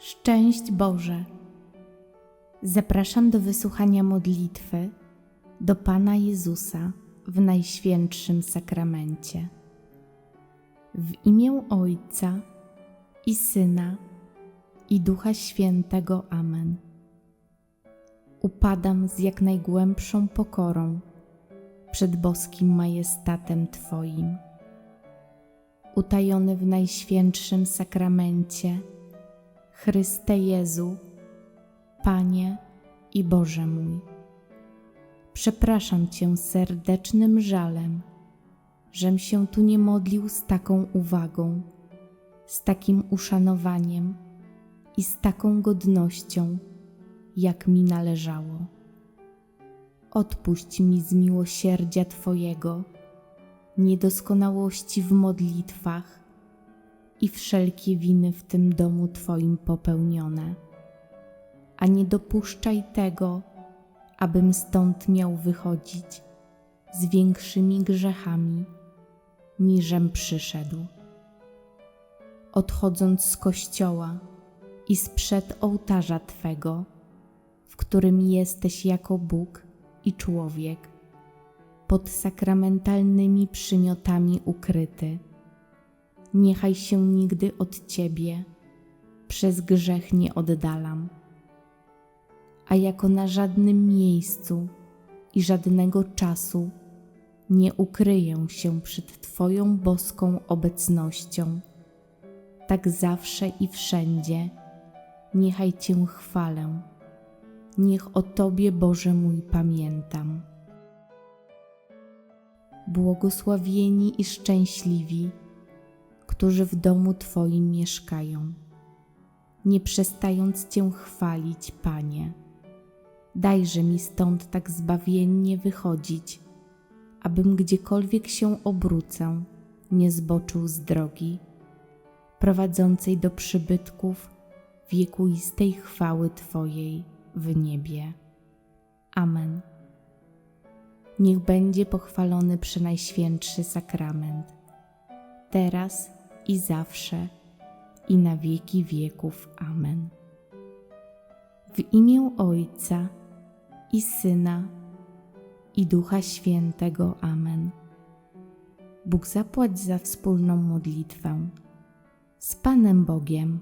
Szczęść Boże! Zapraszam do wysłuchania modlitwy do Pana Jezusa w Najświętszym Sakramencie. W imię Ojca i Syna i Ducha Świętego. Amen. Upadam z jak najgłębszą pokorą przed boskim majestatem Twoim. Utajony w Najświętszym Sakramencie, Chryste Jezu, Panie i Boże mój. Przepraszam Cię serdecznym żalem, żem się tu nie modlił z taką uwagą, z takim uszanowaniem i z taką godnością, jak mi należało. Odpuść mi z miłosierdzia Twojego niedoskonałości w modlitwach i wszelkie winy w tym domu Twoim popełnione, a nie dopuszczaj tego, abym stąd miał wychodzić z większymi grzechami, niżem przyszedł. Odchodząc z kościoła i sprzed ołtarza Twego, w którym jesteś jako Bóg i człowiek, pod sakramentalnymi przymiotami ukryty, niechaj się nigdy od Ciebie przez grzech nie oddalam a jako na żadnym miejscu i żadnego czasu nie ukryję się przed Twoją boską obecnością. Tak zawsze i wszędzie niechaj Cię chwalę, niech o Tobie Boże mój pamiętam. Błogosławieni i szczęśliwi, którzy w domu Twoim mieszkają, nie przestając Cię chwalić, Panie dajże mi stąd tak zbawiennie wychodzić, abym gdziekolwiek się obrócę, nie zboczył z drogi, prowadzącej do przybytków wiekuistej chwały Twojej w niebie. Amen. Niech będzie pochwalony Przenajświętszy Sakrament, teraz i zawsze, i na wieki wieków. Amen. W imię Ojca i Syna, i Ducha Świętego. Amen. Bóg zapłać za wspólną modlitwę. Z Panem Bogiem.